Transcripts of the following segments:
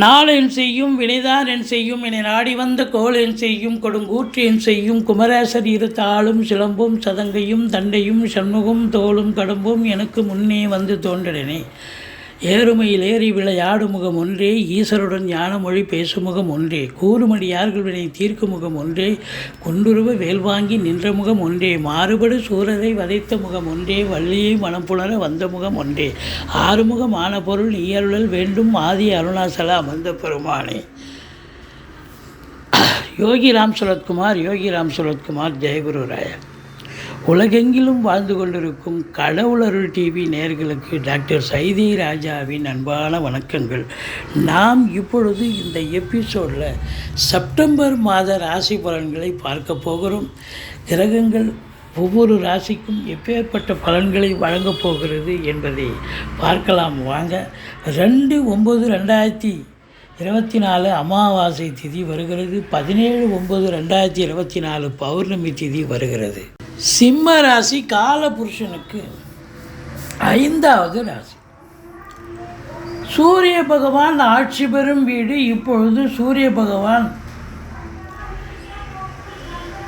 நாளென் செய்யும் வினைதான் என் செய்யும் என நாடி வந்த கோளென் செய்யும் கொடுங்கூற்றியன் செய்யும் குமரேசர் இரு தாளும் சிலம்பும் சதங்கையும் தண்டையும் சண்முகம் தோளும் கடம்பும் எனக்கு முன்னே வந்து தோன்றினேன் ஏறுமையில் ஏறி விளையாடு முகம் ஒன்றே ஈசருடன் ஞானமொழி பேசும் முகம் ஒன்றே கூறுமடியார்கள் வினை தீர்க்கும் முகம் ஒன்றே குண்டுருவ வேல் வாங்கி நின்ற முகம் ஒன்றே மாறுபடு சூரரை வதைத்த முகம் ஒன்றே வள்ளியை மனம் புணர வந்த முகம் ஒன்றே. ஆறுமுகமான பொருள் இயலுழல் வேண்டும் ஆதி அருணாசலா அமர்ந்த பெருமானே. யோகி ராம் சுரத்குமார் யோகி ராம் சுரத்குமார் ஜெயகுரு ராயர். உலகெங்கிலும் வாழ்ந்து கொண்டிருக்கும் கடவுளருள் டிவி நேர்களுக்கு டாக்டர் சைதி ராஜாவின் அன்பான வணக்கங்கள். நாம் இப்பொழுது இந்த எபிசோடில் செப்டம்பர் மாத ராசி பலன்களை பார்க்க போகிறோம். கிரகங்கள் ஒவ்வொரு ராசிக்கும் எப்பேற்பட்ட பலன்களை வழங்கப் போகிறது என்பதை பார்க்கலாம் வாங்க. ரெண்டு ஒம்பது ரெண்டாயிரத்தி இருபத்தி நாலு அமாவாசை திதி வருகிறது. பதினேழு ஒம்பது ரெண்டாயிரத்தி இருபத்தி நாலு பௌர்ணமி திதி வருகிறது. சிம்ம ராசி கால புருஷனுக்கு ஐந்தாவது ராசி. சூரிய பகவான் ஆட்சி பெறும் வீடு இப்பொழுது சூரிய பகவான்.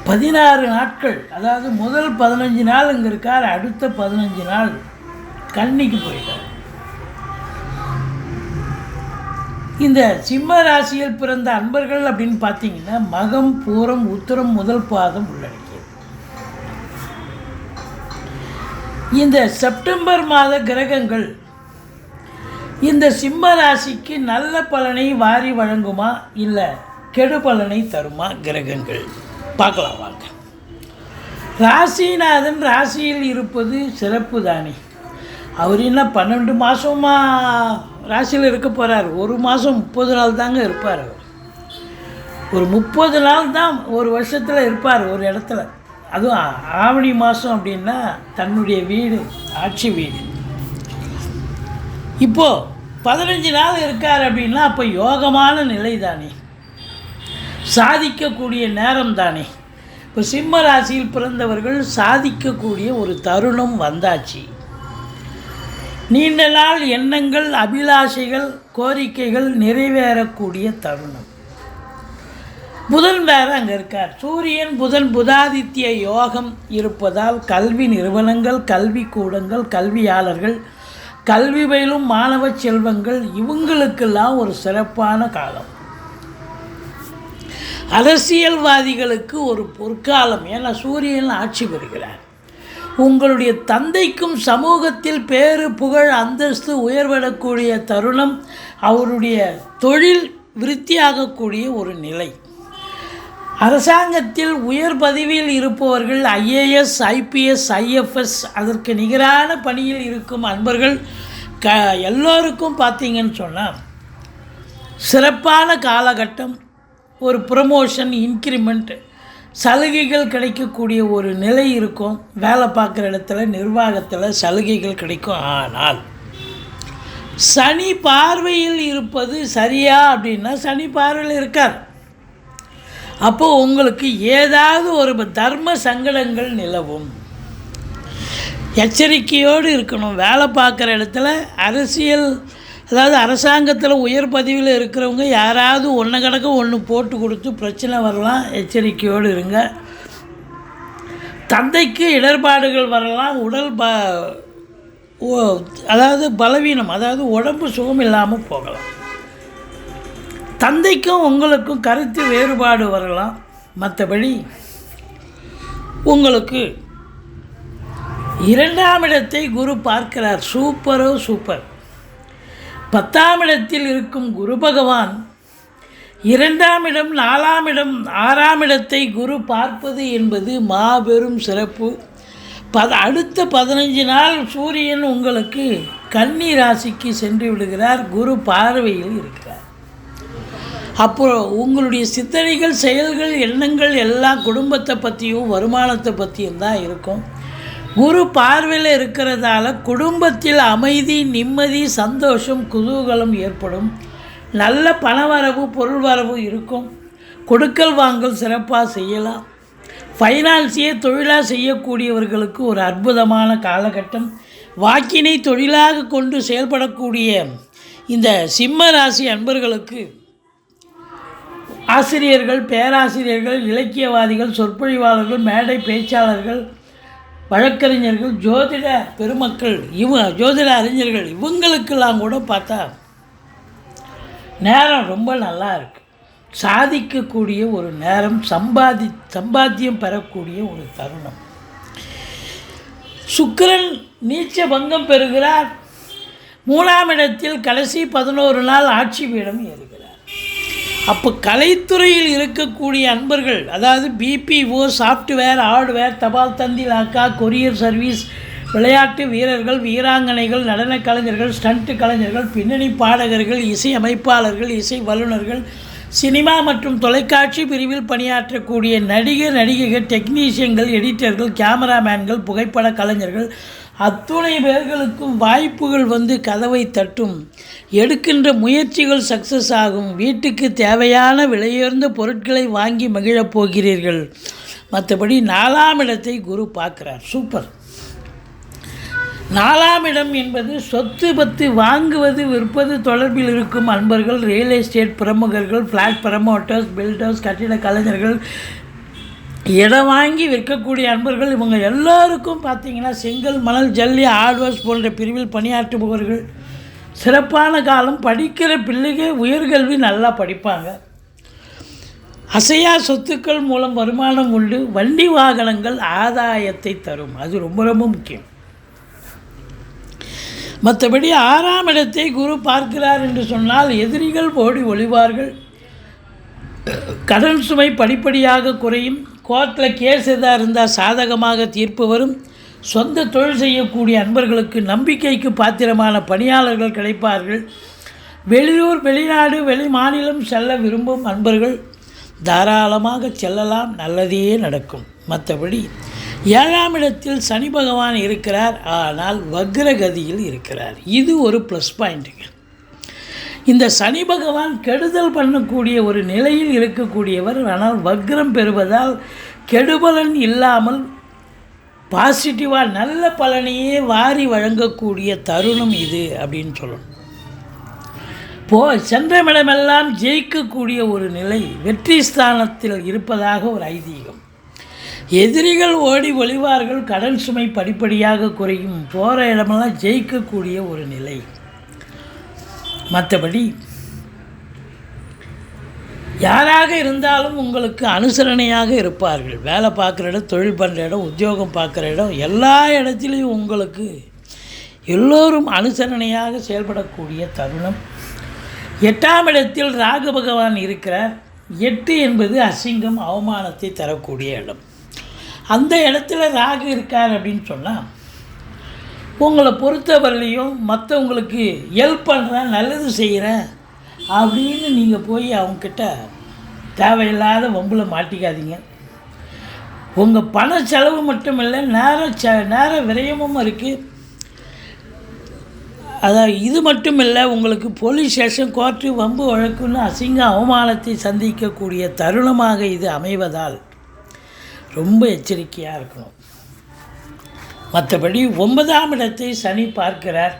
பதினாறு நாட்கள் அதாவது முதல் பதினஞ்சு நாள் இங்கே இருக்கார் அடுத்த பதினஞ்சு நாள் கன்னிக்கு போயிட்டார். இந்த சிம்ம ராசியில் பிறந்த அன்பர்கள் அப்படின்னு பார்த்தீங்கன்னா மகம் பூரம் உத்தரம் முதல் பாதம் உள்ளடக்கி இந்த செப்டம்பர் மாத கிரகங்கள் இந்த சிம்ம ராசிக்கு நல்ல பலனை வாரி வழங்குமா இல்லை கெடு பலனை தருமா கிரகங்கள்? பார்க்கலாம் வாங்க. ராசிநாதன் ராசியில் இருப்பது சிறப்பு தானே. அவர் என்ன பன்னெண்டு மாதமாக ராசியில் இருக்க போகிறார் ஒரு மாதம் முப்பது நாள் தாங்க இருப்பார் அவர். ஒரு முப்பது நாள் தான் ஒரு வருஷத்தில் இருப்பார் ஒரு இடத்துல. அதுவும் ஆவணி மாதம் அப்படின்னா தன்னுடைய வீடு ஆட்சி வீடு. இப்போது பதினஞ்சு நாள் இருக்கார் அப்படின்னா அப்போ யோகமான நிலை தானே சாதிக்கக்கூடிய நேரம் தானே இப்போ சிம்ம ராசியில் பிறந்தவர்கள் சாதிக்கக்கூடிய ஒரு தருணம் வந்தாச்சு. நீண்ட நாள் எண்ணங்கள் அபிலாஷைகள் கோரிக்கைகள் நிறைவேறக்கூடிய தருணம். புதன் வேற அங்கே இருக்கார். சூரியன் புதன் புதாதித்ய யோகம் இருப்பதால் கல்வி நிறுவனங்கள் கல்வி கூடங்கள் கல்வியாளர்கள் கல்வி பயிலும் மாணவ செல்வங்கள் இவங்களுக்கெல்லாம் ஒரு சிறப்பான காலம். அரசியல்வாதிகளுக்கு ஒரு பொற்காலம். ஏன்னா சூரியன் ஆட்சி பெறுகிறார். உங்களுடைய தந்தைக்கும் சமூகத்தில் பேரு புகழ் அந்தஸ்து உயர்விடக்கூடிய தருணம் அவருடைய தொழில் விருத்தியாகக்கூடிய ஒரு நிலை. அரசாங்கத்தில் உயர் பதவியில் இருப்பவர்கள் ஐஏஎஸ் ஐபிஎஸ் ஐஎஃப்எஸ் அதற்கு நிகரான பணியில் இருக்கும் அன்பர்கள் க எல்லோருக்கும் பார்த்தீங்கன்னு சொன்னால் சிறப்பான காலகட்டம் ஒரு ப்ரமோஷன் இன்க்ரிமெண்ட் சலுகைகள் கிடைக்கக்கூடிய ஒரு நிலை இருக்கும். வேலை பார்க்குற இடத்துல நிர்வாகத்தில் சலுகைகள் கிடைக்கும். ஆனால் சனி பார்வையில் இருப்பது சரியா அப்படின்னா சனி பார்வையில் இருக்கார். அப்போது உங்களுக்கு ஏதாவது ஒரு தர்ம சங்கடங்கள் நிலவும். எச்சரிக்கையோடு இருக்கணும். வேலை பார்க்குற இடத்துல அரசியல் அதாவது அரசாங்கத்தில் உயர் பதவியில் இருக்கிறவங்க யாராவது ஒன்று கணக்க ஒன்று போட்டு கொடுத்து பிரச்சனை வரலாம். எச்சரிக்கையோடு இருங்க. தந்தைக்கு இடர்பாடுகள் வரலாம். உடல் ப ஓ அதாவது பலவீனம் அதாவது உடம்பு சுகம் இல்லாமல் போகலாம். தந்தைக்கும் உங்களுக்கும் கருத்து வேறுபாடு வரலாம். மற்றபடி உங்களுக்கு இரண்டாம் இடத்தை குரு பார்க்கிறார். சூப்பரோ சூப்பர். பத்தாம் இடத்தில் இருக்கும் குரு பகவான் இரண்டாம் இடம் நாலாம் இடம் ஆறாம் இடத்தை குரு பார்ப்பது என்பது மாபெரும் சிறப்பு. பத அடுத்த பதினஞ்சு நாள் சூரியன் உங்களுக்கு கன்னி ராசிக்கு சென்று விடுகிறார். குரு பார்வையில் இருக்கிறார். அப்புறம் உங்களுடைய சிந்தனைகள் செயல்கள் எண்ணங்கள் எல்லாம் குடும்பத்தை பற்றியும் வருமானத்தை பற்றியும் தான் இருக்கும். குரு பார்வையில் இருக்கிறதால குடும்பத்தில் அமைதி நிம்மதி சந்தோஷம் குதூகலம் ஏற்படும். நல்ல பணவரவு பொருள் வரவு இருக்கும். கொடுக்கல் வாங்கல் சிறப்பாக செய்யலாம். ஃபைனான்ஸியை தொழிலாக செய்யக்கூடியவர்களுக்கு ஒரு அற்புதமான காலகட்டம். வாக்கினை தொழிலாக கொண்டு செயல்படக்கூடிய இந்த சிம்ம ராசி அன்பர்களுக்கு ஆசிரியர்கள் பேராசிரியர்கள் இலக்கியவாதிகள் சொற்பொழிவாளர்கள் மேடை பேச்சாளர்கள் வழக்கறிஞர்கள் ஜோதிட பெருமக்கள் இவ ஜோதிட அறிஞர்கள் இவங்களுக்கெல்லாம் கூட பார்த்தா நேரம் ரொம்ப நல்லா இருக்குது சாதிக்கக்கூடிய ஒரு நேரம் சம்பாதி சம்பாத்தியம் பெறக்கூடிய ஒரு தருணம். சுக்கிரன் நீச்ச பங்கம் பெறுகிறார். மூணாம் இடத்தில் கடைசி பதினோரு நாள் ஆட்சி பீடம் ஏறுகிறார் அப்போ கலைத்துறையில் இருக்கக்கூடிய அன்பர்கள் அதாவது பிபிஓ சாஃப்ட்வேர் ஹார்ட்வேர் தபால் தந்தி லாக்கா கொரியர் சர்வீஸ் விளையாட்டு வீரர்கள் வீராங்கனைகள் நடனக் கலைஞர்கள் ஸ்டண்ட் கலைஞர்கள் பின்னணி பாடகர்கள் இசை அமைப்பாளர்கள் இசை வல்லுநர்கள் சினிமா மற்றும் தொலைக்காட்சி பிரிவில் பணியாற்றக்கூடிய நடிகர் நடிகைகள் டெக்னீஷியன்கள் எடிட்டர்கள் கேமராமேன்கள் புகைப்பட கலைஞர்கள் அத்துணை பேர்களுக்கும் வாய்ப்புகள் வந்து கதவை தட்டும். எடுக்கின்ற முயற்சிகள் சக்ஸஸ் ஆகும். வீட்டுக்கு தேவையான விலையுயர்ந்த பொருட்களை வாங்கி மகிழப் போகிறீர்கள். மற்றபடி நாலாம் இடத்தை குரு பார்க்குறார். சூப்பர் நாலாம் இடம் என்பது சொத்து பத்து வாங்குவது விற்பது தொடர்பில் இருக்கும் அன்பர்கள் ரியல் எஸ்டேட் பிரமுகர்கள் ஃப்ளாட் ப்ரமோட்டர்ஸ் பில்டர்ஸ் கட்டிட கலைஞர்கள் இடம் வாங்கி விற்கக்கூடிய அன்பர்கள் இவங்க எல்லாருக்கும் பார்த்தீங்கன்னா செங்கல் மணல் ஜல்லி ஆர்ட்வர்ஸ் போன்ற பிரிவில் பணியாற்றுபவர்கள். சிறப்பான காலம் படிக்கிற பிள்ளைங்க உயர்கல்வி நல்லா படிப்பாங்க. அசையா சொத்துக்கள் மூலம் வருமானம் உண்டு. வண்டி வாகனங்கள் ஆதாயத்தை தரும். அது ரொம்ப ரொம்ப முக்கியம். மற்றபடி ஆறாம் இடத்தை குரு பார்க்கிறார் என்று சொன்னால் எதிரிகள் ஓடி ஒளிவார்கள். கடன் சுமை படிப்படியாக குறையும். கோர்ட்டில் கேஸ் எதாக இருந்தால் சாதகமாக தீர்ப்பு வரும். சொந்த தொழில் செய்யக்கூடிய அன்பர்களுக்கு நம்பிக்கைக்கு பாத்திரமான பணியாளர்கள் கிடைப்பார்கள். வெளியூர் வெளிநாடு வெளி மாநிலம் செல்ல விரும்பும் அன்பர்கள் தாராளமாக செல்லலாம். நல்லதே நடக்கும். மற்றபடி ஏழாம் இடத்தில் சனி பகவான் இருக்கிறார். ஆனால் வக்ரகதியில் இருக்கிறார். இது ஒரு ப்ளஸ் பாயிண்ட்டுங்க இந்த சனி பகவான் கெடுதல் பண்ணக்கூடிய ஒரு நிலையில் இருக்கக்கூடியவர். ஆனால் வக்ரம் பெறுவதால் கெடுபலன் இல்லாமல் பாசிட்டிவாக நல்ல பலனையே வாரி வழங்கக்கூடிய தருணம் இது அப்படின்னு சொல்லணும். போ சென்றமிடமெல்லாம் ஜெயிக்கக்கூடிய ஒரு நிலை வெற்றி ஸ்தானத்தில் இருப்பதாக ஒரு ஐதீகம். எதிரிகள் ஓடி ஒளிவார்கள் கடன் சுமை படிப்படியாக குறையும் போகிற இடமெல்லாம் ஜெயிக்கக்கூடிய ஒரு நிலை. மற்றபடி யாராக இருந்தாலும் உங்களுக்கு அனுசரணையாக இருப்பார்கள். வேலை பார்க்குற இடம் தொழில் பண்ணுற இடம் உத்தியோகம் பார்க்குற இடம் எல்லா இடத்துலையும் உங்களுக்கு எல்லோரும் அனுசரணையாக செயல்படக்கூடிய தருணம். எட்டாம் இடத்தில் ராகு பகவான் இருக்கிறார். எட்டு என்பது அசிங்கம் அவமானத்தை தரக்கூடிய இடம். அந்த இடத்துல ராகு இருக்கார் அப்படின்னு சொன்னால் உங்களை பொறுத்தவரையிலையும் மற்றவங்களுக்கு ஹெல்ப் பண்ணுறேன் நல்லது செய்கிறேன் அப்படின்னு நீங்கள் போய் அவங்கக்கிட்ட தேவையில்லாத வம்பில் மாட்டிக்காதீங்க. உங்கள் பண செலவு மட்டும் இல்லை நேர ச நேர விரயமும் இருக்குது அதான் இது மட்டும் இல்லை உங்களுக்கு போலீஸ் ஸ்டேஷன் கோர்ட்டு வம்பு வழக்குன்னு அசிங்க அவமானத்தை சந்திக்கக்கூடிய தருணமாக இது அமைவதால் ரொம்ப எச்சரிக்கையாக இருக்கணும். மற்றபடி ஒன்பதாம் இடத்தை சனி பார்க்கிறார்.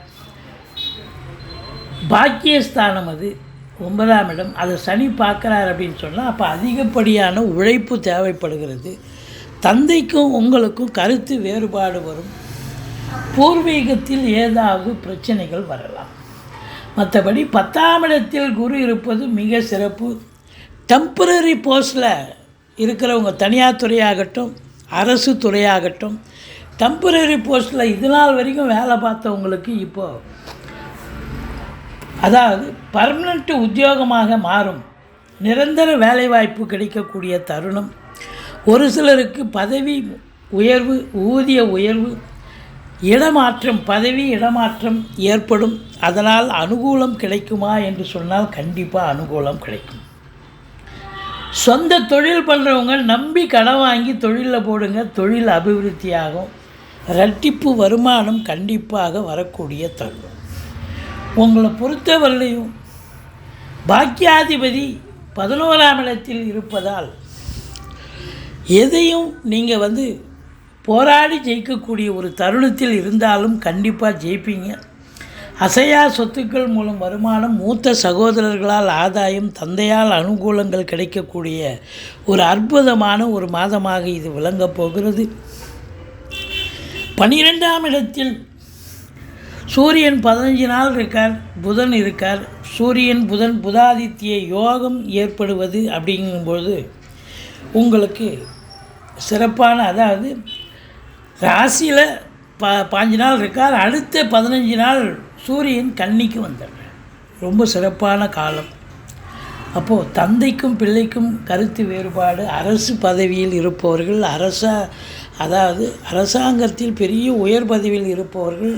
பாக்கியஸ்தானம் அது. ஒன்பதாம் இடம். அதை சனி பார்க்குறார் அப்படின்னு சொன்னால் அப்போ அதிகப்படியான உழைப்பு தேவைப்படுகிறது. தந்தைக்கும் உங்களுக்கும் கருத்து வேறுபாடு வரும். பூர்வீகத்தில் ஏதாவது பிரச்சனைகள் வரலாம். மற்றபடி பத்தாம் இடத்தில் குரு இருப்பது மிக சிறப்பு. டெம்பரரி போஸ்டில் இருக்கிறவங்க தனியார் துறையாகட்டும் அரசு துறையாகட்டும் டெம்பரரி போஸ்ட்டில் இது நாள் வரைக்கும் வேலை பார்த்தவங்களுக்கு இப்போது அதாவது பர்மனெண்ட் உத்தியோகமாக மாறும். நிரந்தர வேலைவாய்ப்பு கிடைக்கக்கூடிய தருணம். ஒரு சிலருக்கு பதவி உயர்வு ஊதிய உயர்வு இடமாற்றம் பதவி இடமாற்றம் ஏற்படும். அதனால் அனுகூலம் கிடைக்குமா என்று சொன்னால் கண்டிப்பாக அனுகூலம் கிடைக்கும். சொந்த தொழில் பண்ணுறவங்க நம்பி கடன் வாங்கி தொழிலில் போடுங்க தொழில் அபிவிருத்தியாகும். இரட்டிப்பு வருமானம் கண்டிப்பாக வரக்கூடிய தருணம் உங்களை பொறுத்தவரையிலையும் பாக்கியாதிபதி பதினோராம் இடத்தில் இருப்பதால் எதையும் நீங்கள் வந்து போராடி ஜெயிக்கக்கூடிய ஒரு தருணத்தில் இருந்தாலும் கண்டிப்பாக ஜெயிப்பீங்க. அசையா சொத்துக்கள் மூலம் வருமானம் மூத்த சகோதரர்களால் ஆதாயம் தந்தையால் அனுகூலங்கள் கிடைக்கக்கூடிய ஒரு அற்புதமான ஒரு மாதமாக இது விளங்கப் போகிறது. பனிரெண்டாம் இடத்தில் சூரியன் பதினஞ்சு நாள் இருக்கார் புதன் இருக்கார். சூரியன் புதன் புதாதித்ய யோகம் ஏற்படுவது அப்படிங்கும்போது உங்களுக்கு சிறப்பான அதாவது ராசியில் பா பாஞ்சு நாள் இருக்கார் அடுத்த பதினஞ்சு நாள் சூரியன் கன்னிக்கு வந்தார் ரொம்ப சிறப்பான காலம். அப்போது தந்தைக்கும் பிள்ளைக்கும் கருத்து வேறுபாடு அரசு பதவியில் இருப்பவர்கள் அரச அதாவது அரசாங்கத்தில் பெரிய உயர் பதவியில் இருப்பவர்கள்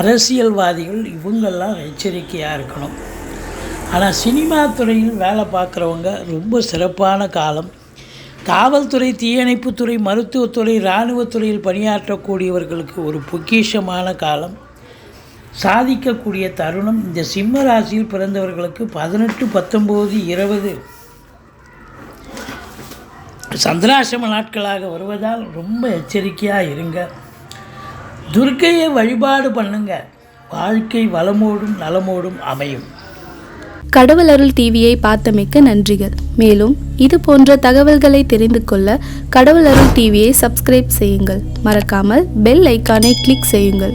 அரசியல்வாதிகள் இவங்கெல்லாம் எச்சரிக்கையாக இருக்கணும். ஆனால் சினிமா துறையில் வேலை பார்க்குறவங்க ரொம்ப சிறப்பான காலம். காவல்துறை தீயணைப்புத்துறை மருத்துவத்துறை இராணுவத்துறையில் பணியாற்றக்கூடியவர்களுக்கு ஒரு பொக்கிஷமான காலம். சாதிக்கக்கூடிய தருணம். இந்த சிம்ம ராசியில் பிறந்தவர்களுக்கு பதினெட்டு பத்தொம்போது இருபது சந்திராசிரம நாட்களாக வருவதால் ரொம்ப எச்சரிக்கையாக இருங்க. துர்க்கையை வழிபாடு பண்ணுங்க. வாழ்க்கை வளமோடும் நலமோடும் அமையும். கடவுள் அருள் டிவியை பார்த்தமைக்க நன்றிகள். மேலும் இது போன்ற தகவல்களை தெரிந்து கொள்ள கடவுள் அருள் டிவியை சப்ஸ்கிரைப் செய்யுங்கள். மறக்காமல் பெல் ஐக்கானை கிளிக் செய்யுங்கள்.